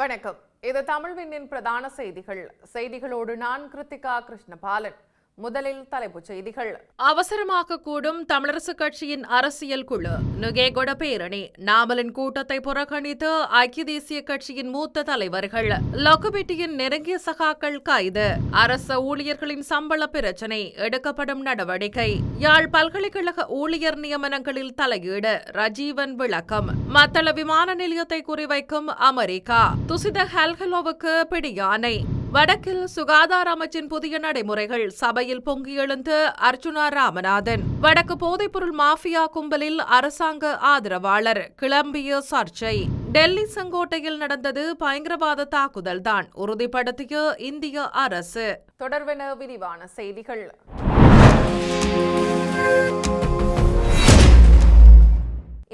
வணக்கம். இது தமிழ்வினின் பிரதான செய்திகள். செய்திகளோடு நான் கிருத்திகா கிருஷ்ணபாலன். முதலில் தலைப்புச் செய்திகள். அவசரமாக கூடும் தமிழரசுக் கட்சியின் அரசியல் குழு. நுகேகொட பேரணி. நாமலின் கூட்டத்தை புறக்கணித்து ஐக்கிய தேசிய கட்சியின் மூத்த தலைவர்கள் லொக்குபெட்டியின் நெருங்கிய சகாக்கள் கைது. அரச ஊழியர்களின் சம்பள பிரச்சினை. எடுக்கப்படும் நடவடிக்கை. யாழ் பல்கலைக்கழக ஊழியர் நியமனங்களில் தலையீடு. ரஜீவன் விளக்கம். மத்தள விமான நிலையத்தை குறிவைக்கும் அமெரிக்கா. துசித ஹல்ஹலோவுக்கு பிடியானை வடக்கில் சுகாதார அமைச்சின் புதிய நடைமுறைகள் சபையில் பொங்கி எழுந்து அர்ச்சுனா ராமநாதன். வடக்கு போதைப்பொருள் மாஃபியா கும்பலில் அரசாங்க ஆதரவாளர் கிளம்பிய சர்ச்சை. டெல்லி செங்கோட்டையில் நடந்தது பயங்கரவாத தாக்குதல் தான் உறுதிப்படுத்திய இந்திய அரசு. தொடர்பென விரிவான செய்திகள்.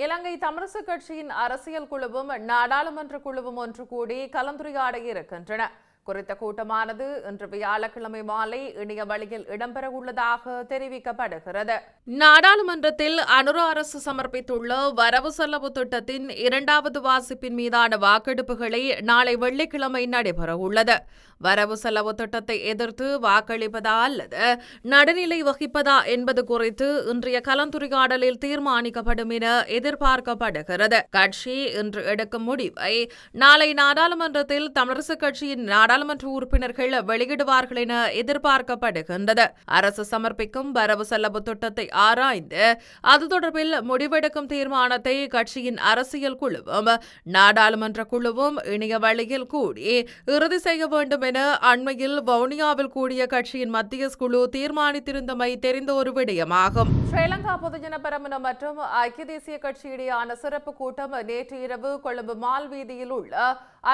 இலங்கை தமிழரசு கட்சியின் அரசியல் குழுவும் நாடாளுமன்ற குழுவும் ஒன்று கூடி கலந்துரையாட இருக்கின்றன குறித்த கூட்டமானது இன்று வியாழக்கிழமை மாலை இணைய வழியில் இடம்பெற உள்ளதாக தெரிவிக்கப்படுகிறது. நாடாளுமன்றத்தில் அனுர அரசு சமர்ப்பித்துள்ள வரவு செலவு திட்டத்தின் இரண்டாவது வாசிப்பின் மீதான வாக்கெடுப்புகளை நாளை வெள்ளிக்கிழமை நடைபெற உள்ளது வரவு செலவு திட்டத்தை எதிர்த்து வாக்களிப்பதா அல்லது நடுநிலை வகிப்பதா என்பது குறித்து இன்றைய கலந்துரையாடலில் தீர்மானிக்கப்படும் என எதிர்பார்க்கப்படுகிறது. கட்சி இன்று எடுக்கும் முடிவை நாளை நாடாளுமன்றத்தில் தமிழரசுக் கட்சியின் நாடாளுமன்ற உறுப்பினர்கள் வெளியிடுவார்கள் என எதிர்பார்க்கப்படுகின்றது. அரசு சமர்ப்பிக்கும் வரவு செலவு திட்டத்தை ஆராய்ந்து அது தொடர்பில் முடிவெடுக்கும் தீர்மானத்தை கட்சியின் அரசியல் குழுவும் நாடாளுமன்ற குழுவும் இணைய வழியில் கூடி இறுதி செய்ய வேண்டும் என அண்மையில் வவுனியாவில் கூடிய கட்சியின் மத்திய குழு தீர்மானித்திருந்தமை தெரிந்த ஒரு விடயமாகும். ஸ்ரீலங்கா பொதுஜன பெரமுன மற்றும் ஐக்கிய தேசிய கட்சியிடையான சிறப்பு கூட்டம் நேற்று இரவு கொழும்பு மால் வீதியில் உள்ள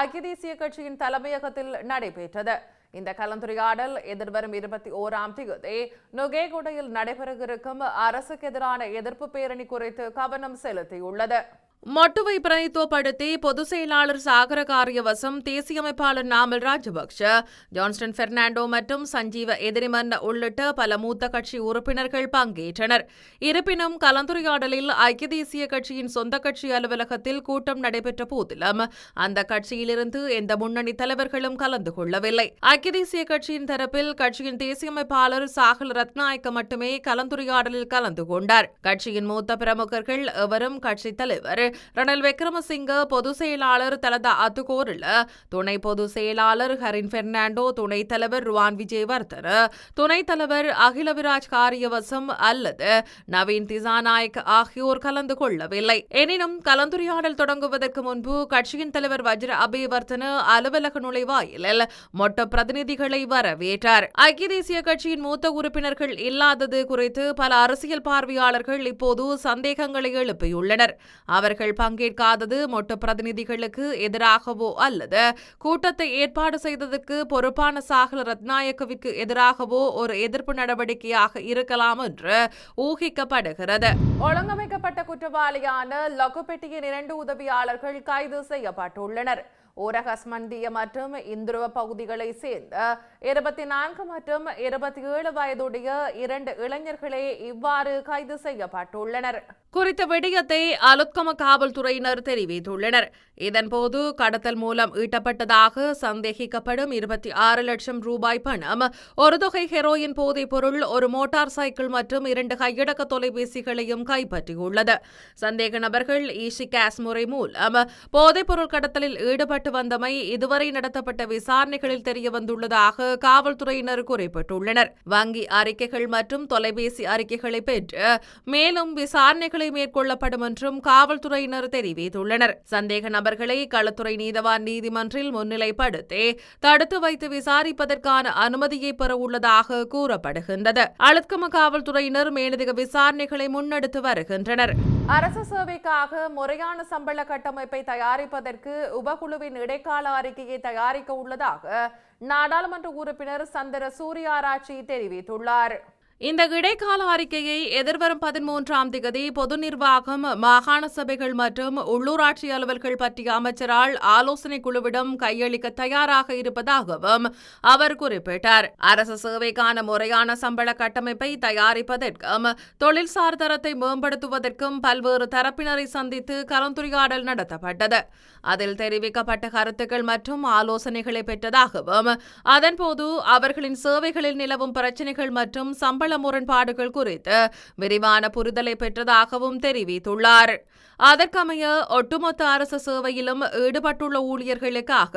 ஐக்கிய தேசிய கட்சியின் தலைமையகத்தில் நடைபெற்றது. இந்த கலந்துரையாடல் எதிர்வரும் இருபத்தி ஓராம் தேதி நுகேகுடையில் நடைபெறவிருக்கும் அரசுக்கு எதிரான எதிர்ப்பு பேரணி குறித்து கவனம் செலுத்தியுள்ளது. மொட்டுவை பிரதித்துவப்படுத்தி பொதுச் செயலாளர் சாகர காரியவசம் தேசிய அமைப்பாளர் நாமல் ராஜபக்ஷ ஜான்ஸ்டன் பெர்னாண்டோ மற்றும் சஞ்சீவ எதிரிமன் உள்ளிட்ட பல மூத்த கட்சி உறுப்பினர்கள் பங்கேற்றனர். இருப்பினும் கலந்துரையாடலில் ஐக்கிய தேசிய கட்சியின் சொந்த கட்சி அலுவலகத்தில் கூட்டம் நடைபெற்ற போதிலும் அந்த கட்சியிலிருந்து எந்த முன்னணி தலைவர்களும் கலந்து கொள்ளவில்லை. ஐக்கிய தேசிய கட்சியின் தரப்பில் கட்சியின் தேசிய அமைப்பாளர் சாகல் ரத்நாயக்க மட்டுமே கலந்துரையாடலில் கலந்து கொண்டார். கட்சியின் மூத்த பிரமுகர்கள் எவரும் கட்சித் தலைவர் ரணில் விக்ரமசிங்க பொதுச் செயலாளர் தலத அத்துகோரில். துணை பொதுச் செயலாளர் ஹரின் பெர்னாண்டோ துணைத் தலைவர் ருவான் விஜயவர்தன துணைத் தலைவர் அகிலவிராஜ் காரியவசம் அல்லது நவீன் திசாநாயக் ஆகியோர் கலந்து கொள்ளவில்லை. எனினும் கலந்துரையாடல் தொடங்குவதற்கு முன்பு கட்சியின் தலைவர் வஜ்ர அபேவர்தன அலுவலக நுழைவாயிலில் மொட்ட பிரதிநிதிகளை வரவேற்றார். ஐக்கிய தேசிய கட்சியின் மூத்த உறுப்பினர்கள் இல்லாதது குறித்து பல அரசியல் பார்வையாளர்கள் இப்போது சந்தேகங்களை எழுப்பியுள்ளனர். அவர்கள் பங்கேற்காதது மொட்ட பிரதிநிதிகளுக்கு எதிராகவோ அல்லது கூட்டத்தை ஏற்பாடு செய்ததற்கு பொறுப்பான சாகல ரத்நாயக்கவிற்கு எதிராகவோ ஒரு எதிர்ப்பு நடவடிக்கையாக இருக்கலாம் என்று ஊகிக்கப்படுகிறது. ஒழுங்கமைக்கப்பட்ட குற்றவாளியான லகுபெட்டியின் இரண்டு உதவியாளர்கள் கைது செய்யப்பட்டுள்ளனர். ஊரகஸ்மந்திய மற்றும் இந்துருவ பகுதிகளை சேர்ந்த இருபத்தி நான்கு மற்றும் இருபத்தி ஏழு வயதுடைய இரண்டு இளைஞர்களே இவ்வாறு கைது செய்யப்பட்டுள்ளனர். குறித்த விடயத்தை அலுத்கம காவல்துறையினர் தெரிவித்துள்ளனர். இதன்போது கடத்தல் மூலம் ஈட்டப்பட்டதாக சந்தேகிக்கப்படும் இருபத்தி ஆறு லட்சம் ரூபாய் பணம் ஒரு தொகை ஹெரோயின் போதைப் பொருள் ஒரு மோட்டார் சைக்கிள் மற்றும் இரண்டு கையடக்க தொலைபேசிகளையும் கைப்பற்றியுள்ளது. சந்தேக நபர்கள் ஈஷி கேஸ் முறை மூலம் போதைப் பொருள் கடத்தலில் ஈடுபட்டு வந்தமை இதுவரை நடத்தப்பட்ட விசாரணைகளில் தெரியவந்துள்ளதாக காவல்துறையினர் குறிப்பிட்டுள்ளனர். வங்கி அறிக்கைகள் மற்றும் தொலைபேசி அறிக்கைகளை பெற்று மேலும் விசாரணைகளை மேற்கொள்ளப்படும் என்றும் காவல்துறையினர் தெரிவித்துள்ளனர். சந்தேக நபர்களை களத்துறை நீதவான் நீதிமன்றில் முன்னிலைப்படுத்தி தடுத்து வைத்து விசாரிப்பதற்கான அனுமதியை பெற உள்ளதாக கூறப்படுகின்றது. அழுத்கம காவல்துறையினர் மேலதிக விசாரணைகளை முன்னெடுத்து வருகின்றனர். அரசு சேவைக்காக முறையான சம்பள கட்டமைப்பை தயாரிப்பதற்கு உபகுழுவின் இடைக்கால அறிக்கையை தயாரிக்க உள்ளதாக நாடாளுமன்ற உறுப்பினர் சந்திர சூரியாராட்சி தெரிவித்துள்ளார். இந்த இடைக்கால அறிக்கையை எதிர்வரும் பதிமூன்றாம் திகதி பொது நிர்வாகம் மாகாண சபைகள் மற்றும் உள்ளூராட்சி அலுவல்கள் பற்றிய அமைச்சரால் ஆலோசனை குழுவிடம் கையளிக்க தயாராக இருப்பதாகவும் அவர் குறிப்பிட்டார். அரசு சேவைக்கான முறையான சம்பள கட்டமைப்பை தயாரிப்பதற்கும் தொழில்சார் தரத்தை மேம்படுத்துவதற்கும் பல்வேறு தரப்பினரை சந்தித்து கலந்துரையாடல் நடத்தப்பட்டது. அதில் தெரிவிக்கப்பட்ட கருத்துக்கள் மற்றும் ஆலோசனைகளை பெற்றதாகவும் அதன்போது அவர்களின் சேவைகளில் நிலவும் பிரச்சினைகள் மற்றும் சம்பள முரண்பாடுகள் குறித்து விரிவான புரிதலை பெற்றதாகவும் தெரிவித்துள்ளார். அதற்கமைய ஒட்டுமொத்த அரசு சேவையிலும் ஈடுபட்டுள்ள ஊழியர்களுக்காக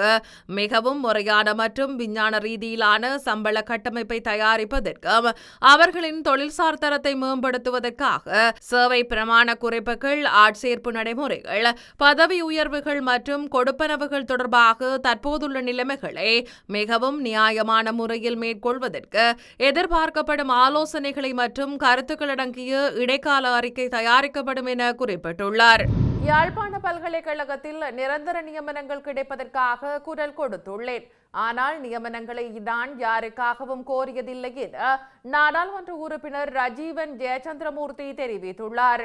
மிகவும் முறையான மற்றும் விஞ்ஞான ரீதியிலான சம்பள கட்டமைப்பை தயாரிப்பதற்கும் அவர்களின் தொழில்சார் தரத்தை மேம்படுத்துவதற்காக சேவை பிரமாண குறைப்புகள் ஆட்சேர்ப்பு நடைமுறைகள் பதவி உயர்வுகள் மற்றும் கொடுப்பனவுகள் தொடர்பாக தற்போதுள்ள நிலைமைகளை மிகவும் நியாயமான முறையில் மேற்கொள்வதற்கு எதிர்பார்க்கப்படும் ஆலோசனைகளை மற்றும் கருத்துக்கள் அடங்கிய இடைக்கால அறிக்கை தயாரிக்கப்படும் என குறிப்பிட்டுள்ளார். யாழ்ப்பாண பல்கலைக்கழகத்தில் நிரந்தர நியமனங்கள் கிடைப்பதற்காக குரல் கொடுத்துள்ளேன். ஆனால் நியமனங்களை நான் யாருக்காகவும் கோரியதில்லை என நாடாளுமன்ற உறுப்பினர் ரஜீவன் ஜெயச்சந்திரமூர்த்தி தெரிவித்துள்ளார்.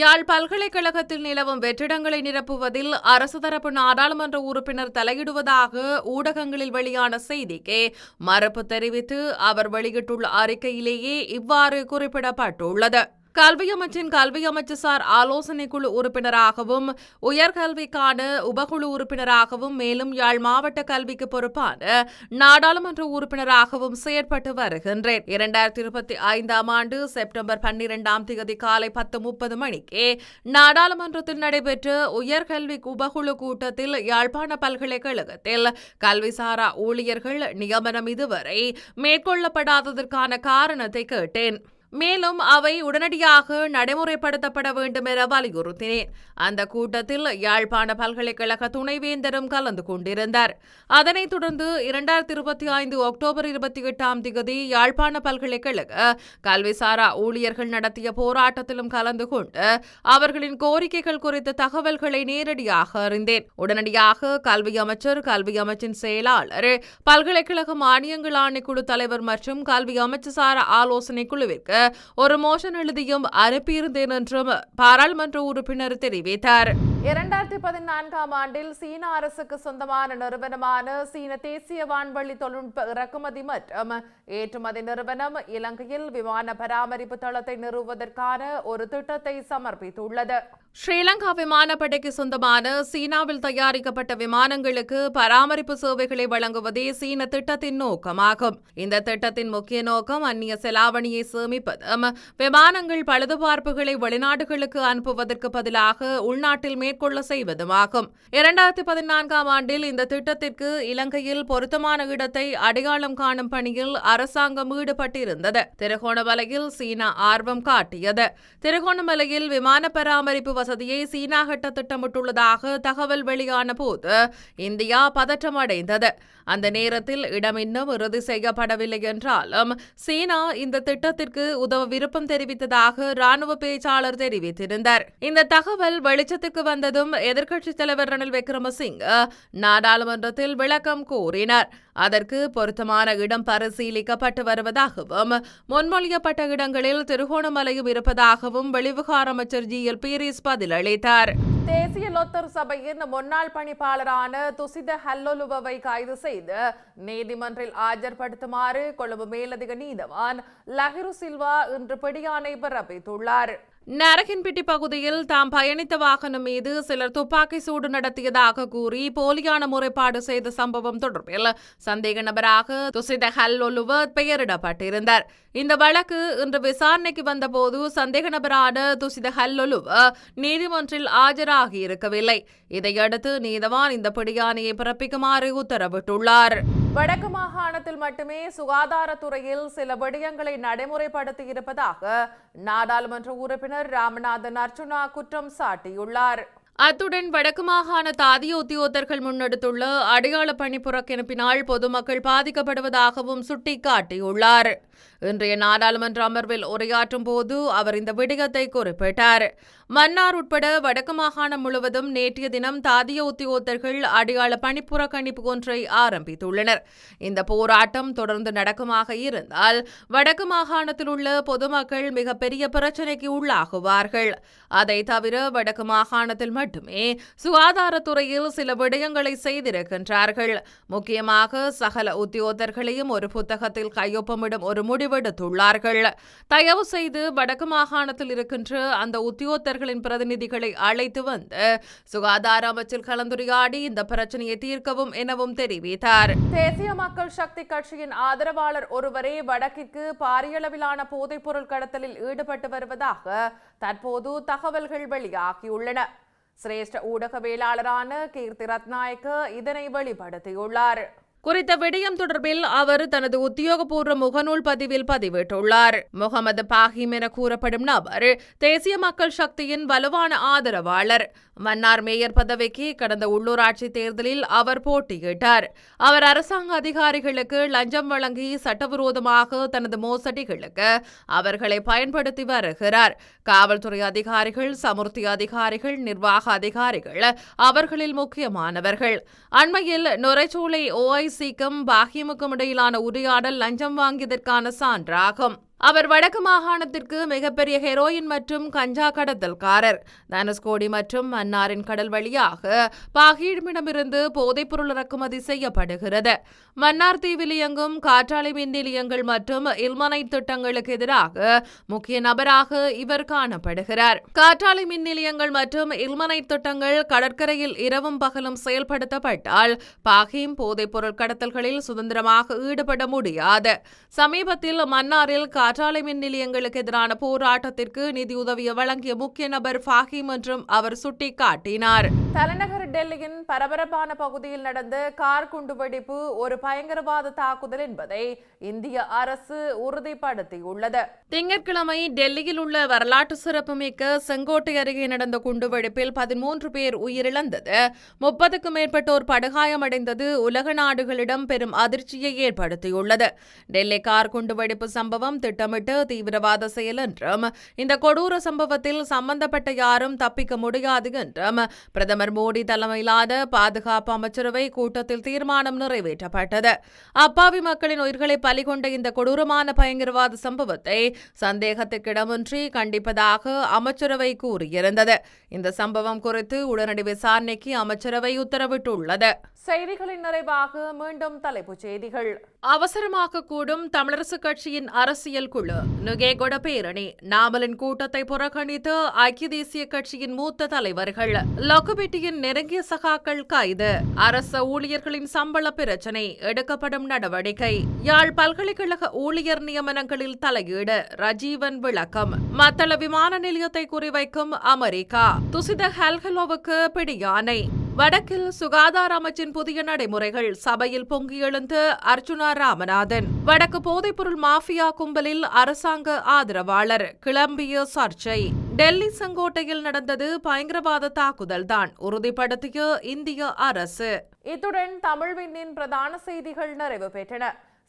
யாழ் பல்கலைக்கழகத்தில் நிலவும் வெற்றிடங்களை நிரப்புவதில் அரசு தரப்பு நாடாளுமன்ற உறுப்பினர் தலையிடுவதாக ஊடகங்களில் வெளியான செய்திக்கு மறுப்பு தெரிவித்து அவர் வெளியிட்டுள்ள அறிக்கையிலேயே இவ்வாறு குறிப்பிடப்பட்டுள்ளது. கல்வி அமைச்சின் கல்வி அமைச்சு சார் ஆலோசனை குழு உறுப்பினராகவும் உயர்கல்விக்கான உபகுழு உறுப்பினராகவும் மேலும் யாழ் மாவட்ட கல்விக்கு பொறுப்பான நாடாளுமன்ற உறுப்பினராகவும் செயற்பட்டு வருகின்றேன். இரண்டாயிரத்தி இருபத்தி ஐந்தாம் ஆண்டு செப்டம்பர் பன்னிரெண்டாம் தேதி காலை பத்து முப்பது மணிக்கு நாடாளுமன்றத்தில் நடைபெற்ற உயர்கல்வி உபகுழு கூட்டத்தில் யாழ்ப்பாண பல்கலைக்கழகத்தில் கல்விசாரா ஊழியர்கள் நியமனம் இதுவரை மேற்கொள்ளப்படாததற்கான காரணத்தை கேட்டேன். மேலும் அவை உடனடியாக நடைமுறைப்படுத்தப்பட வேண்டும் என வலியுறுத்தினேன். அந்த கூட்டத்தில் யாழ்ப்பாண பல்கலைக்கழக துணைவேந்தரும் கலந்து கொண்டிருந்தார். அதனைத் தொடர்ந்து இரண்டாயிரத்தி இருபத்தி ஐந்து அக்டோபர் இருபத்தி எட்டாம் தேதி யாழ்ப்பாண பல்கலைக்கழக கல்விசாரா ஊழியர்கள் நடத்திய போராட்டத்திலும் கலந்து கொண்டு அவர்களின் கோரிக்கைகள் குறித்த தகவல்களை நேரடியாக அறிந்தேன். உடனடியாக கல்வி அமைச்சர் கல்வி அமைச்சின் செயலாளர் பல்கலைக்கழக மானியங்கள் ஆணைக்குழு தலைவர் மற்றும் கல்வி அமைச்சு சாரா ஆலோசனை குழுவிற்கு ஒரு மோஷன் எழுதியும் அனுப்பியிருந்தேன் என்றும் பாராளுமன்ற உறுப்பினர் தெரிவித்தார். இரண்டாயிரத்தி பதினான்காம் ஆண்டில் சீன அரசுக்கு சொந்தமான நிறுவனமான சீன தேசிய வான்வழி தொழில்நுட்ப இறக்குமதி மற்றும் ஏற்றுமதி நிறுவனம் இலங்கையில் விமான பராமரிப்பு தளத்தை நிறுவுவதற்கான ஒரு திட்டத்தை சமர்ப்பித்துள்ளது. ஸ்ரீலங்கா விமானப்படைக்கு சொந்தமான சீனாவில் தயாரிக்கப்பட்ட விமானங்களுக்கு பராமரிப்பு சேவைகளை வழங்குவதே சீன திட்டத்தின் நோக்கமாகும். இந்த திட்டத்தின் முக்கிய நோக்கம் அந்நிய செலாவணியை சேமிப்பதும் விமானங்கள் பழுதுபார்ப்புகளை வெளிநாடுகளுக்கு அனுப்புவதற்கு பதிலாக உள்நாட்டில் மேற்கொள்ள செய்வதுமாகும். இரண்டாயிரத்தி பதினான்காம் ஆண்டில் இந்த திட்டத்திற்கு இலங்கையில் பொருத்தமான இடத்தை அடையாளம் காணும் பணியில் அரசாங்கம் ஈடுபட்டிருந்தது. திருகோணமலையில் சீனா ஆர்வம் காட்டியது. திருகோணமலையில் விமான பராமரிப்பு வசதியை சீனா கட்ட திட்டமிட்டுள்ளதாக தகவல் வெளியான போது இந்தியா பதற்றமடைந்தது அந்த நேரத்தில் இடம் இன்னும் இறுதி செய்யப்படவில்லை என்றாலும் சீனா இந்த திட்டத்திற்கு உதவ விருப்பம் தெரிவித்ததாக ராணுவ பேச்சாளர் தெரிவித்திருந்தார். இந்த தகவல் வெளிச்சத்துக்கு வந்ததும் எதிர்க்கட்சித் தலைவர் ரணில் விக்ரமசிங்க நாடாளுமன்றத்தில் விளக்கம் கோரினார் அதற்கு பொருத்தமான இடம் பரிசீலிக்கப்பட்டு வருவதாகவும் முன்மொழியப்பட்ட இடங்களில் திருகோணமலையும் இருப்பதாகவும் வெளிவிகார அமைச்சர் ஜி எல் பீரிஸ் பதிலளித்தார் தேசிய லொத்தர் சபையின் முன்னாள் பணிப்பாளரான துசித ஹல்லொலுவை கைது செய்து நீதிமன்றில் ஆஜர்படுத்துமாறு கொழும்பு மேலதிக நீதவான் லஹிரு சில்வா இன்று பிடியாணை பிறப்பித்துள்ளார். நரகின்பிட்டி பகுதியில் தாம் பயணித்த வாகனம் மீது சிலர் துப்பாக்கி சூடு நடத்தியதாக கூறி போலியான முறைப்பாடு செய்த சம்பவம் தொடர்பில் சந்தேக நபராக துசித ஹல்லொலுவ பெயரிடப்பட்டிருந்தார். இந்த வழக்கு இன்று விசாரணைக்கு வந்தபோது சந்தேக நபரான துசித ஹல்லொலுவ நீதிமன்றில் ஆஜராகி இருக்கவில்லை. இதையடுத்து நீதவான் இந்த பிடியானையை பிறப்பிக்குமாறு உத்தரவிட்டுள்ளார். வடக்கு மாகாணத்தில் மட்டுமே சுகாதாரத்துறையில் சில விடயங்களை நடைமுறைப்படுத்தி இருப்பதாக நாடாளுமன்ற உறுப்பினர் ராமநாதன் அர்ச்சுனா குற்றம் சாட்டியுள்ளார். அத்துடன் வடக்கு மாகாண தாதிய உத்தியோகர்கள் முன்னெடுத்துள்ள அடையாள பணி புறக்கணிப்பினால் பொதுமக்கள் பாதிக்கப்படுவதாகவும் சுட்டிக்காட்டியுள்ளார். இன்றைய நாடாளுமன்ற அமர்வில் உரையாற்றும் போது அவர் இந்த விடயத்தை குறிப்பிட்டார். மன்னார் உட்பட வடக்கு மாகாணம் முழுவதும் நேற்றைய தினம் தாதிய உத்தியோகத்தர்கள் அடையாள பணிப்புறக்கணிப்பு ஒன்றை ஆரம்பித்துள்ளனர். இந்த போராட்டம் தொடர்ந்து நடக்குமாக இருந்தால் வடக்கு மாகாணத்தில் உள்ள பொதுமக்கள் மிகப்பெரிய பிரச்சினைக்கு உள்ளாகுவார்கள். அதை தவிர வடக்கு மாகாணத்தில் மட்டுமே சுகாதாரத்துறையில் சில விடயங்களை செய்திருக்கின்றார்கள். முக்கியமாக சகல உத்தியோகத்தர்களையும் ஒரு புத்தகத்தில் கையொப்பமிடும் ஒரு முடிவு முடிவெடுத்துள்ளார்கள் தயவு செய்து வடக்கு மாகாணத்தில் இருக்கின்ற அந்த உத்தியோகத்தர்களின் பிரதிநிதிகளை அழைத்து வந்து சுகாதார அமைச்சில் கலந்துரையாடி இந்த பிரச்சனையை தீர்க்கவும் எனவும் தெரிவித்தார். தேசிய மக்கள் சக்தி கட்சியின் ஆதரவாளர் ஒருவரே வடக்கிற்கு பாரியளவிலான போதைப்பொருள் கடத்தலில் ஈடுபட்டு வருவதாக தற்போது தகவல்கள் வெளியாகியுள்ளன. சிரேஷ்ட ஊடகவியலாளரான கீர்த்தி ரத்நாயக்க இதனை வெளிப்படுத்தியுள்ளார். குறித்த விடயம் தொடர்பில் அவர் தனது உத்தியோகபூர்வ முகநூல் பதிவில் பதிவிட்டுள்ளார். முகமது பாஹிம் என கூறப்படும் நபர் தேசிய மக்கள் சக்தியின் வலுவான ஆதரவாளர். மன்னார் மேயர் பதவிக்கு கடந்த உள்ளூராட்சி தேர்தலில் அவர் போட்டியிட்டார். அவர் அரசாங்க அதிகாரிகளுக்கு லஞ்சம் வழங்கி சட்டவிரோதமாக தனது மோசடிகளுக்கு அவர்களை பயன்படுத்தி வருகிறார். காவல்துறை அதிகாரிகள் சமுர்த்தி அதிகாரிகள் நிர்வாக அதிகாரிகள் அவர்களில் முக்கியமானவர்கள். அண்மையில் நுரைச்சூளை ஓஐசிக்கும் பாகியமுக்கும் இடையிலான உரையாடல் லஞ்சம் வாங்கியதற்கான சான்றாகும். அவர் வடக்கு மாகாணத்திற்கு மிகப்பெரிய ஹெரோயின் மற்றும் கஞ்சா கடத்தல்காரர். தனுஷ்கோடி மற்றும் மன்னாரின் கடல் வழியாக பாகியிடமிடமிருந்து போதைப்பொருள் இறக்குமதி செய்யப்படுகிறது. மன்னார் தீவில் இயங்கும் காற்றாலை மின் நிலையங்கள் மற்றும் இல்மனை திட்டங்களுக்கு எதிராக முக்கிய நபராக இவர் காணப்படுகிறார். காற்றாலை மின் நிலையங்கள் மற்றும் இல்மனை திட்டங்கள் கடற்கரையில் இரவும் பகலும் செயல்படுத்தப்பட்டால் பாகிம் போதைப்பொருள் கடத்தல்களில் சுதந்திரமாக ஈடுபட முடியாது. சமீபத்தில் மன்னாரில் காற்றாலை மின் நிலையங்களுக்கு எதிரான போராட்டத்திற்கு நிதியுதவியை வழங்கிய முக்கிய நபர் ஃபாஹிம் என்றும் அவர் சுட்டிக்காட்டினார். தலைநகர் டெல்லியின் பரபரப்பான பகுதியில் நடந்த கார் குண்டுவெடிப்பு ஒரு பயங்கரவாத தாக்குதல் என்பதை இந்திய அரசு உறுதிப்படுத்தியுள்ளது. திங்கட்கிழமை டெல்லியில் உள்ள வரலாற்று சிறப்புமிக்க செங்கோட்டை அருகே நடந்த குண்டுவெடிப்பில் பதிமூன்று பேர் உயிரிழந்தது. முப்பதுக்கும் மேற்பட்டோர் படுகாயமடைந்தது. உலக நாடுகளிடம் பெரும் அதிர்ச்சியை ஏற்படுத்தியுள்ளது. டெல்லி கார் குண்டுவெடிப்பு சம்பவம் திட்டமிட்டு தீவிரவாத செயல் என்றும் இந்த கொடூர சம்பவத்தில் சம்பந்தப்பட்ட யாரும் தப்பிக்க முடியாது என்றும் பிரதமர் மோடி தலைமையிலான பாதுகாப்பு அமைச்சரவை கூட்டத்தில் தீர்மானம் நிறைவேற்றப்பட்டது. அப்பாவி மக்களின் உயிர்களை பலிகொண்ட இந்த கொடூரமான பயங்கரவாத சம்பவத்தை சந்தேகத்துக்கிடமின்றி கண்டிப்பதாக அமைச்சரவை கூறியிருந்தது இந்த சம்பவம் குறித்து உடனடி விசாரணைக்கு அமைச்சரவை உத்தரவிட்டுள்ளது. செய்திகளின் நிறைவாக மீண்டும் தலைப்புச் செய்திகள். அவசரமாக கூடும் தமிழரசு கட்சியின் அரசியல் குழு. நுகேகொட பேரணி. நாமலின் கூட்டத்தை புறக்கணித்து ஐக்கிய தேசிய கட்சியின் மூத்த தலைவர்கள். லொக்குபெட்டியின் நெருங்கிய சகாக்கள் கைது. அரச ஊழியர்களின் சம்பள பிரச்சினை. எடுக்கப்படும் நடவடிக்கை. யாழ் பல்கலைக்கழக ஊழியர் நியமனங்களில் தலையீடு. ரஜீவன் விளக்கம். மத்தள விமான நிலையத்தை குறிவைக்கும் அமெரிக்கா. துசித ஹல்ஹலோவுக்கு பிடியானை வடக்கில் சுகாதார அமைச்சின் புதிய நடைமுறைகள் சபையில் பொங்கி எழுந்து அர்ஜுனா ராமநாதன். வடக்கு போதைப்பொருள் மாஃபியா கும்பலில் அரசாங்க ஆதரவாளர். கிளம்பிய சர்ச்சை. டெல்லி செங்கோட்டையில் நடந்தது பயங்கரவாத தாக்குதல் தான் உறுதிப்படுத்திய இந்திய அரசு. இத்துடன் தமிழ்விண்ணின் பிரதான செய்திகள் நிறைவு பெற்றன.